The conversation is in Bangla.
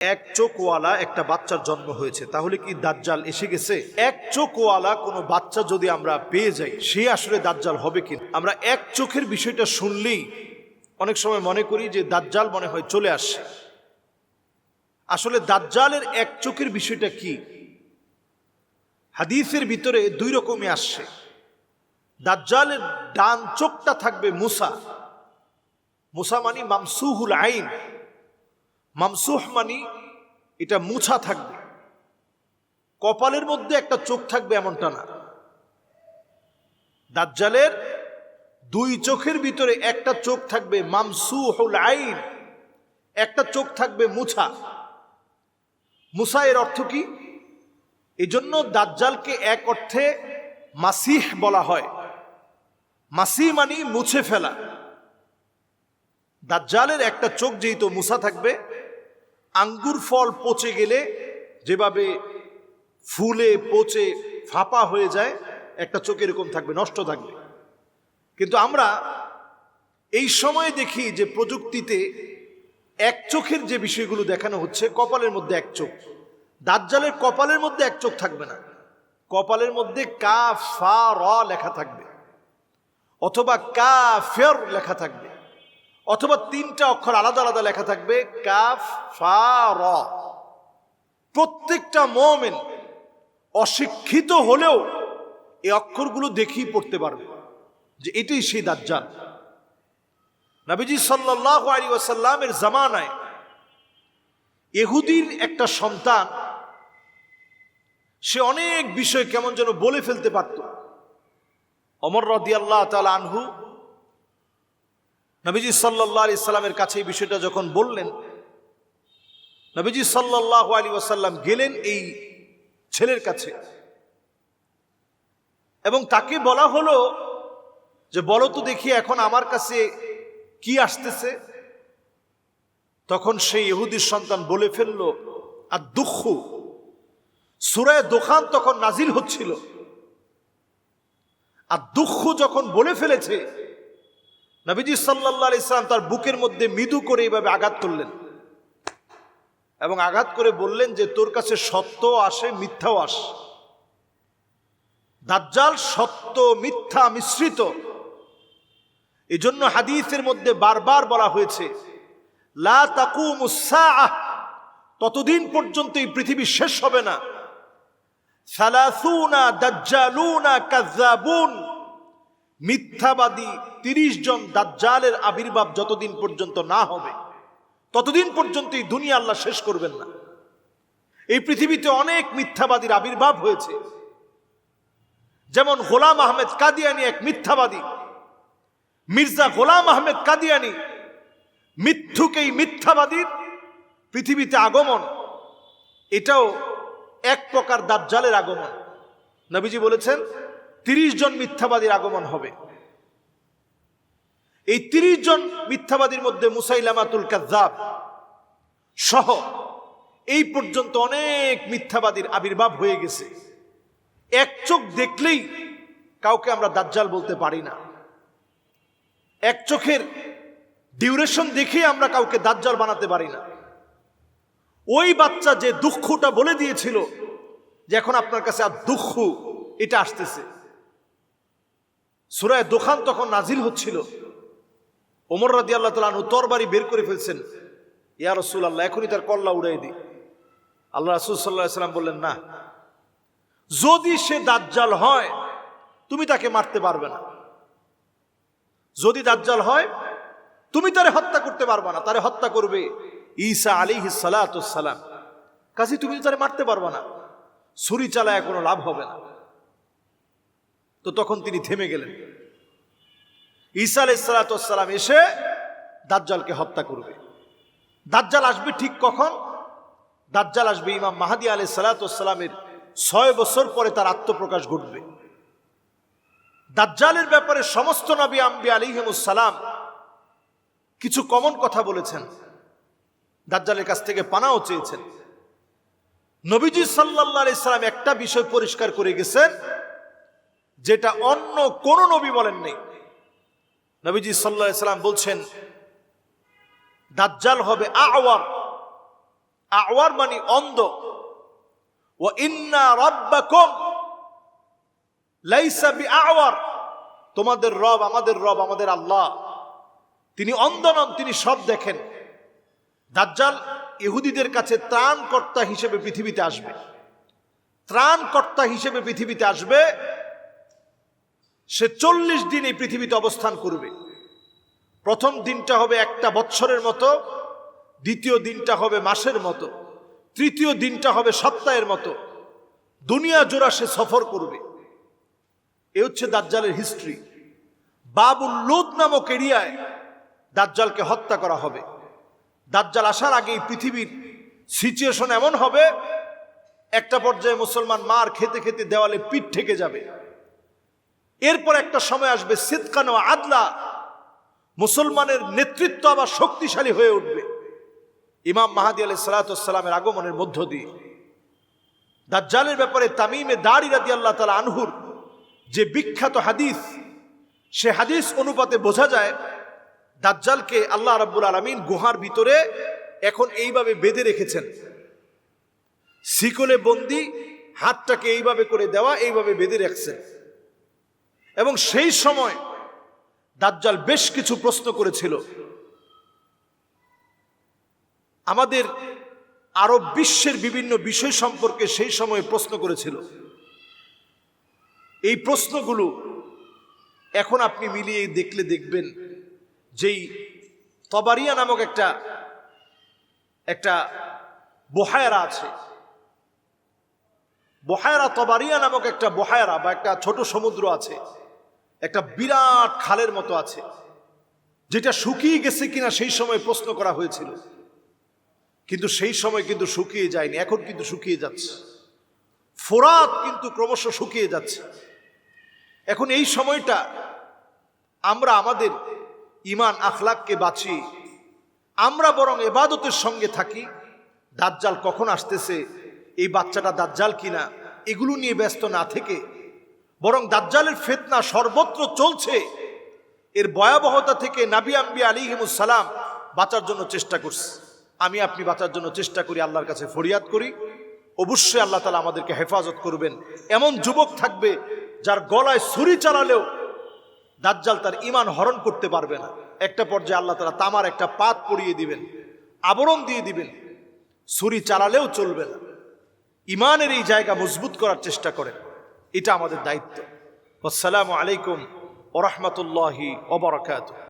এক চোখওয়ালা একটা বাচ্চার জন্ম হয়েছে। তাহলে কি দাজ্জাল এসে গেছে? এক চোখওয়ালা কোনো বাচ্চা যদি আমরা পেয়ে যাই, সে আসলে দাজ্জাল হবে কি আমরা এক চোখের বিষয়টা শুনলেই অনেক সময় মনে করি যে দাজ্জাল মনে হয় চলে আসছে। আসলে দাজ্জালের এক চোখের বিষয়টা কি? হাদিসের ভিতরে দুই রকমই আসছে। দাজ্জালের ডান চোখটা থাকবে মুসা। মুসা মানি মামসুহুল আইন। মামসুহ মানি, এটা মুছা থাকবে। কপালের মধ্যে একটা চোখ থাকবে এমনটা না। দাজ্জালের দুই চোখের ভিতরে একটা চোখ থাকবে মামসুহুল আইন, একটা চোখ থাকবে মুছা। মুসা এর অর্থ কি? এই জন্য দাজ্জালকে এক অর্থে মাসিহ বলা হয়। মাসি মানি মুছে ফেলা। দাজ্জালের একটা চোখ যেহেতু মুসা থাকবে আঙ্গুর ফল পচে গেলে যেভাবে ফুলে, পচে, ফাঁপা হয়ে যায়, একটা চোখ এরকম থাকবে, নষ্ট থাকবে। কিন্তু আমরা এই সময়ে দেখি যে প্রযুক্তিতে এক চোখের যে বিষয়গুলো দেখানো হচ্ছে, কপালের মধ্যে এক চোখ। দাজ্জালের কপালের মধ্যে এক চোখ থাকবে না। কপালের মধ্যে কা, ফা, র লেখা থাকবে। অথবা কা, ফের লেখা থাকবে। অথবা তিনটা অক্ষর আলাদা আলাদা লেখা থাকবে, কাফ, ফা, র। প্রত্যেকটা মোমেন অশিক্ষিত হলেও এই অক্ষরগুলো দেখেই পড়তে পারবে যে এটাই সেই দাজ্জাল। নাবিজি সাল্লাহ আলী ওয়াসাল্লামের জামানায় এহুদির একটা সন্তান, সে অনেক বিষয় কেমন যেন বলে ফেলতে পারত। অমর রদি আল্লাহ তালা আনহু নবীজি সাল্লাহ আলি সাল্লামের কাছে এই বিষয়টা যখন বললেন, নবীজি সাল্লাহ আলী ওয়াসাল্লাম গেলেন এই ছেলের কাছে। এবং তাকে বলা হলো যে, বলো তো দেখি এখন আমার কাছে কি আসতেছে? তখন সেই ইহুদির সন্তান বলে ফেলল আর দুঃখ সুরায় দোকান তখন নাজিল হচ্ছিল। আর দুঃখ যখন বলে ফেলেছে নবীজি সাল্লাহ ইসলাম তার বুকের মধ্যে মৃদু করে এইভাবে আঘাত করলেন। এবং আঘাত করে বললেন যে, তোর কাছে সত্য আসে, মিথ্যাও আসে। দাজ্জাল সত্য, মিথ্যা, মিশ্রিত। এই জন্য হাদিসের মধ্যে বারবার বলা হয়েছে, লা তাকুমুসাআহ ততদিন পর্যন্ত এই পৃথিবী শেষ হবে না। সালাসুনা দাজ্জালুনা কাজ্জাবুন মিথ্যাবাদী তিরিশ জন দাজ্জালের আবির্ভাব যতদিন পর্যন্ত না হবে, ততদিন পর্যন্ত এই দুনিয়া আল্লাহ শেষ করবেন না। এই পৃথিবীতে অনেক মিথ্যাবাদীর আবির্ভাব হয়েছে। যেমন গোলাম আহমেদ কাদিয়ানি এক মিথ্যাবাদী, মির্জা গোলাম আহমেদ কাদিয়ানি মিথ্যুক এই মিথ্যাবাদীর পৃথিবীতে আগমন। এটাও এক প্রকার দাজ্জালের আগমন। নবীজি বলেছেন তিরিশ জন মিথ্যাবাদীর আগমন হবে। এই তিরিশ জন মিথ্যাবাদীর মধ্যে মুসাইলামাতুল কাজাব সহ এই পর্যন্ত অনেক মিথ্যাবাদীর আবির্ভাব হয়ে গেছে। এক চোখ দেখলেই কাউকে আমরা দাজ্জাল বলতে পারি না। এক চোখের ডিউরেশন দেখে আমরা কাউকে দাজ্জাল বানাতে পারি না। ওই বাচ্চা যে দুঃখটা বলে দিয়েছিল যে এখন আপনার কাছে আর দুঃখ, এটা আসতেছে। সুরায় দোকান তখন নাজিল হচ্ছিল। ওমর রাদি আল্লাহ তালু তরবারি বের করে ফেলছেন। ইয়া রসুল আল্লাহ এখনই তার কল্লা উড়াই দিই আল্লাহ রসুল সাল্লাহ সাল্লাম বললেন, না। যদি সে দাজ্জাল হয়, তুমি তাকে মারতে পারবে না। যদি দাজ্জাল হয়, তুমি তারে হত্যা করতে পারবে না, তারে হত্যা করবে ঈসা আলী সালাম। কাজে তুমি তারে মারতে পারবে না। ছুরি চালায় কোনো লাভ হবে না। তো তখন তিনি থেমে গেলেন। ঈসা আলাই সালাতাম এসে দাজ্জালকে হত্যা করবে। দাজ্জাল আসবে ঠিক কখন? দাজ্জাল আসবে ইমাম মাহাদি আলাই সালাতামের ছয় বছর পরে তার আত্মপ্রকাশ ঘটবে। দাজ্জালের ব্যাপারে সমস্ত নবী আম্বি আলিহিমুসালাম কিছু কমন কথা বলেছেন। দাজ্জালের কাছ থেকে পানাও চেয়েছেন। নবীজি সাল্লাহ ইসলাম একটা বিষয় পরিষ্কার করে গেছেন যেটা অন্য কোন নবী বলেন নেই। নবীজি সাল্লাহ সাল্লাম বলছেন, দাজ্জাল হবে আওয়ার। আওয়ার মানে অন্ধ। ও ইন্না রব্বাকুম লাইসা বিআওয়ার। তোমাদের রব, আমাদের রব, আমাদের আল্লাহ। তিনি অন্ধ নন, তিনি সব দেখেন। দাজ্জাল ইহুদিদের কাছে ত্রাণকর্তা হিসেবে পৃথিবীতে আসবে। ত্রাণকর্তা হিসেবে পৃথিবীতে আসবে সে চল্লিশ দিন এই পৃথিবীতে অবস্থান করবে। প্রথম দিনটা হবে একটা বৎসরের মতো, দ্বিতীয় দিনটা হবে মাসের মতো, তৃতীয় দিনটা হবে সপ্তাহের মতো। দুনিয়া জোড়া সে সফর করবে। এ হচ্ছে দাজ্জালের হিস্ট্রি বাবুল লুত নামক এরিয়ায় দাজ্জালকে হত্যা করা হবে। দাজ্জাল আসার আগে এই পৃথিবীর সিচুয়েশন এমন হবে, একটা পর্যায়ে মুসলমান মার খেতে খেতে দেওয়ালে পিঠ ঠেকে যাবে। এরপর একটা সময় আসবে, সিদকানো আদলা, মুসলমানের নেতৃত্ব আবার শক্তিশালী হয়ে উঠবে। ইমাম মাহাদি আলাই সালাতামের আগমনের মধ্য দিয়ে। দাজ্জালের ব্যাপারে তামিমে দাড়ি রাদি আল্লাহ তালা আনহুর যে বিখ্যাত হাদিস, সে হাদিস অনুপাতে বোঝা যায়, দাজ্জালকে আল্লাহ রাব্বুল আলমিন গুহার ভিতরে এখন এইভাবে বেঁধে রেখেছেন। শিকলে বন্দি, হাতটাকে এইভাবে করে দেওয়া, এইভাবে বেঁধে রাখছেন। এবং সেই সময় দাজ্জাল বেশ কিছু প্রশ্ন করেছিল। আমাদের আরব বিশ্বের বিভিন্ন বিষয় সম্পর্কে সেই সময় প্রশ্ন করেছিল। এই প্রশ্নগুলো এখন আপনি মিলিয়ে দেখলে দেখবেন যেই তবারিয়া নামক একটা একটা বহায়রা আছে। বহায়রা তবারিয়া নামক একটা বহায়রা বা একটা ছোট সমুদ্র আছে, একটা বিরাট খালের মতো আছে, যেটা শুকিয়ে গেছে কিনা সেই সময় প্রশ্ন করা হয়েছিল। কিন্তু সেই সময় কিন্তু শুকিয়ে যায়নি, এখন কিন্তু শুকিয়ে যাচ্ছে। ফোরাত কিন্তু ক্রমশ শুকিয়ে যাচ্ছে। এখন এই সময়টা আমরা আমাদের ইমান আখলাককে বাঁচিয়ে, আমরা বরং এবাদতের সঙ্গে থাকি। দাজ্জাল কখন আসতেছে এই বাচ্চাটা দাজ্জাল কিনা, এগুলো নিয়ে ব্যস্ত না থেকে। বরং দাজ্জালের ফেতনা সর্বত্র চলছে। এর ভয়াবহতা থেকে নাবি আম্বি আলিহিমুসালাম বাঁচার জন্য চেষ্টা করছে। আমি আপনি বাঁচার জন্য চেষ্টা করি, আল্লাহর কাছে ফরিয়াদ করি। অবশ্যই আল্লাহ তালা আমাদেরকে হেফাজত করবেন। এমন যুবক থাকবে যার গলায় ছুরি চালালেও দাজ্জাল তার ইমান হরণ করতে পারবে না। একটা পর্যায়ে আল্লাহ তালা তামার একটা পাত পরিয়ে দিবেন, আবরণ দিয়ে দিবেন। ছুরি চালালেও চলবে না। ইমানের এই জায়গা মজবুত করার চেষ্টা করেন। এটা আমাদের দায়িত্ব। আসসালামু আলাইকুম ওরহমতুল্লাহি ওবরাকাতুহ